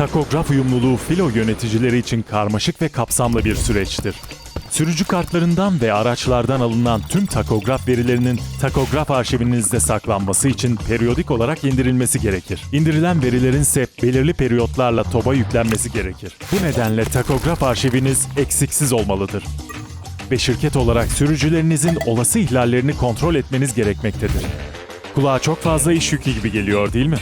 Takograf uyumluluğu filo yöneticileri için karmaşık ve kapsamlı bir süreçtir. Sürücü kartlarından ve araçlardan alınan tüm takograf verilerinin takograf arşivinizde saklanması için periyodik olarak indirilmesi gerekir. İndirilen verilerin ise belirli periyotlarla TOB'a yüklenmesi gerekir. Bu nedenle takograf arşiviniz eksiksiz olmalıdır. Ve şirket olarak sürücülerinizin olası ihlallerini kontrol etmeniz gerekmektedir. Kulağa çok fazla iş yükü gibi geliyor değil mi?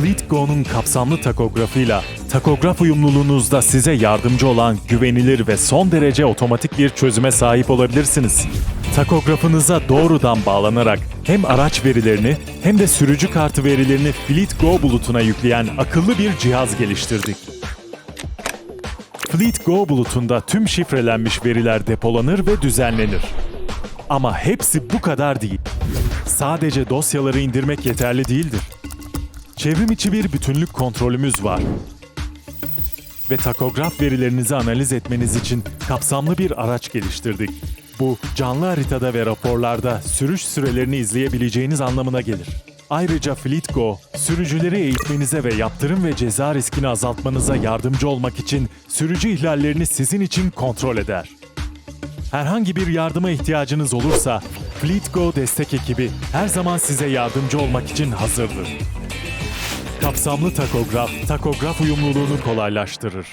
FleetGo'nun kapsamlı takografıyla takograf uyumluluğunuzda size yardımcı olan güvenilir ve son derece otomatik bir çözüme sahip olabilirsiniz. Takografınıza doğrudan bağlanarak hem araç verilerini hem de sürücü kartı verilerini FleetGo bulutuna yükleyen akıllı bir cihaz geliştirdik. FleetGo bulutunda tüm şifrelenmiş veriler depolanır ve düzenlenir. Ama hepsi bu kadar değil. Sadece dosyaları indirmek yeterli değildir. Çevrim içi bir bütünlük kontrolümüz var. Ve takograf verilerinizi analiz etmeniz için kapsamlı bir araç geliştirdik. Bu canlı haritada ve raporlarda sürüş sürelerini izleyebileceğiniz anlamına gelir. Ayrıca FleetGo, sürücüleri eğitmenize ve yaptırım ve ceza riskini azaltmanıza yardımcı olmak için sürücü ihlallerini sizin için kontrol eder. Herhangi bir yardıma ihtiyacınız olursa FleetGo destek ekibi her zaman size yardımcı olmak için hazırdır. Kapsamlı takograf, takograf uyumluluğunu kolaylaştırır.